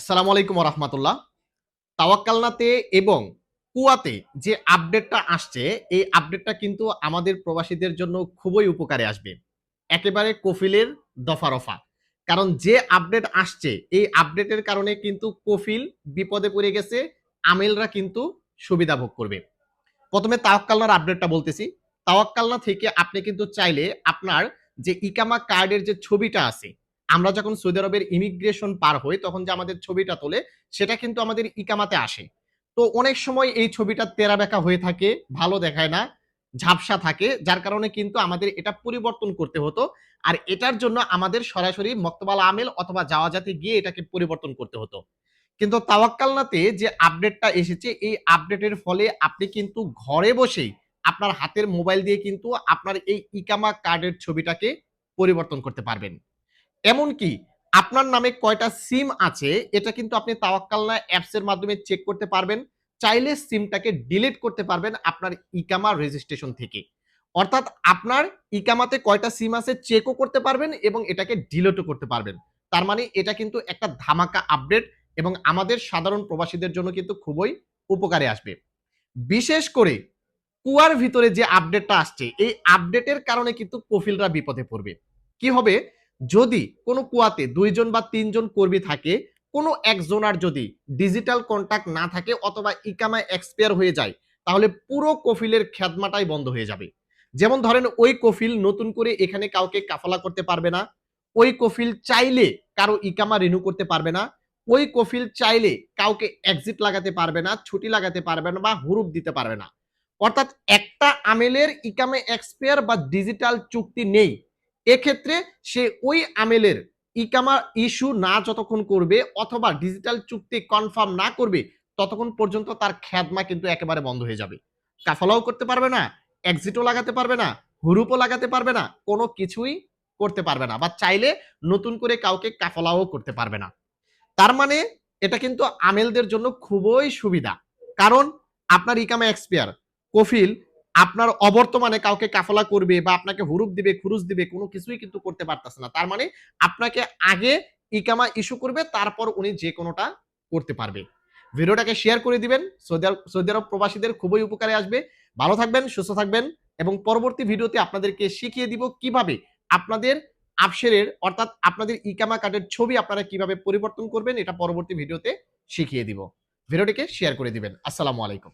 আসসালামু আলাইকুম রহমতুল্লাহ তাওয়াক্কালনাতে এবং কুয়াতে যে আপডেটটা আসছে, এই আপডেটটা কিন্তু আমাদের প্রবাসীদের জন্য খুবই উপকারে আসবে। একেবারে কফিলের দফা রফা কারণ যে আপডেট আসছে, এই আপডেটের কারণে কিন্তু কফিল বিপদে পড়ে গেছে, আমেলরা কিন্তু সুবিধা ভোগ করবে। প্রথমে তাওয়াক্কালনার আপডেটটা বলতেছি। তাওয়াক্কালনা থেকে আপনি কিন্তু চাইলে আপনার যে ইকামা কার্ডের যে ছবিটা আছে আমরা যখন সৌদি আরবের ইমিগ্রেশন পার হই, তখন যে আমাদের ছবিটা তোলে, সেটা কিন্তু আমাদের ইকামাতে আসে। তো অনেক সময় এই ছবিটা তেরা বেঁকা হয়ে থাকে, ভালো দেখায় না, ঝাপসা থাকে, যার কারণে কিন্তু আমাদের এটা পরিবর্তন করতে হতো। আর এটার জন্য আমাদের সরাসরি মক্তবাল আমেল অথবা যাওয়া যাওয়াজাতে গিয়ে এটাকে পরিবর্তন করতে হতো। কিন্তু তাওয়াক্কালনাতে যে আপডেটটা এসেছে, এই আপডেটের ফলে আপনি কিন্তু ঘরে বসেই আপনার হাতের মোবাইল দিয়ে কিন্তু আপনার এই ইকামা কার্ডের ছবিটাকে পরিবর্তন করতে পারবেন। এমনকি আপনার নামে কয়টা সিম আছে? এটা কিন্তু আপনি তাওয়াক্কালনা অ্যাপস এর মাধ্যমে চেক করতে পারবেন। চাইলে সিমটাকে ডিলিট করতে পারবেন আপনার ইকামা রেজিস্ট্রেশন থেকে। অর্থাৎ আপনার ইকামাতে কয়টা সিম আছে চেকও করতে পারবেন এবং এটাকে ডিলিটও করতে পারবেন। তার মানে এটা কিন্তু একটা ধামাকা আপডেট এবং আমাদের সাধারণ প্রবাসীদের জন্য কিন্তু খুবই উপকারে আসবে। বিশেষ করে কুয়ার ভিতরে যে আপডেটটা আসছে, এই আপডেটের কারণে কিন্তু কফিলরা বিপদে পড়বে। কি হবে? যদি কোনো কুয়াতে দুইজন বা তিনজন কর্মী থাকে, কোনো একজনার যদি ডিজিটাল কন্ট্যাক্ট না থাকে অথবা ইকামায় এক্সপায়ার হয়ে যায়, তাহলে পুরো কফিলের খেদমাটাই বন্ধ হয়ে যাবে। যেমন ধরেন ওই কফিল নতুন করে এখানে কাউকে কাফালা করতে পারবে না, ওই কফিল চাইলে কারও ইকামা রিনিউ করতে পারবে না, ওই কফিল চাইলে কাউকে এক্সিট লাগাতে পারবে না, ছুটি লাগাতে পারবে না বা হুরুপ দিতে পারবে না। অর্থাৎ একটা আমেলের ইকামে এক্সপায়ার বা ডিজিটাল চুক্তি নেই এক্ষেত্রে সে ওই আমেলের ইকামা ইস্যু না যতক্ষণ করবে অথবা ডিজিটাল চুক্তি কনফার্ম না করবে, ততক্ষণ পর্যন্ত তার খ্যাদমা কিন্তু একেবারে বন্ধ হয়ে যাবে। কাফালাও করতে পারবে না এক্সিটও লাগাতে পারবে না, হুরুপও লাগাতে পারবে না, কোনো কিছুই করতে পারবে না বা চাইলে নতুন করে কাউকে কাফলাও করতে পারবে না। তার মানে এটা কিন্তু আমেলদের জন্য খুবই সুবিধা। কারণ আপনার ইকামা এক্সপিয়ার কফিল আপনার অবর্তমানে কাউকে কাফলা করবে বা আপনাকে হুরুপ দিবে, খুরুজ দিবে, কোনো কিছুই কিন্তু করতে পারতেছে না। তার মানে আপনাকে আগে ইকামা ইস্যু করবে, তারপর উনি যে কোনোটা করতে পারবে। ভিডিওটাকে শেয়ার করে দিবেন। সৌদি আরব প্রবাসীদের খুবই উপকারে আসবে। ভালো থাকবেন, সুস্থ থাকবেন এবং পরবর্তী ভিডিওতে আপনাদেরকে শিখিয়ে দিব কীভাবে আপনাদের আপসেরের অর্থাৎ আপনাদের ইকামা কার্ডের ছবি আপনারা কীভাবে পরিবর্তন করবেন, এটা পরবর্তী ভিডিওতে শিখিয়ে দিব। ভিডিওটিকে শেয়ার করে দিবেন। আসসালামু আলাইকুম।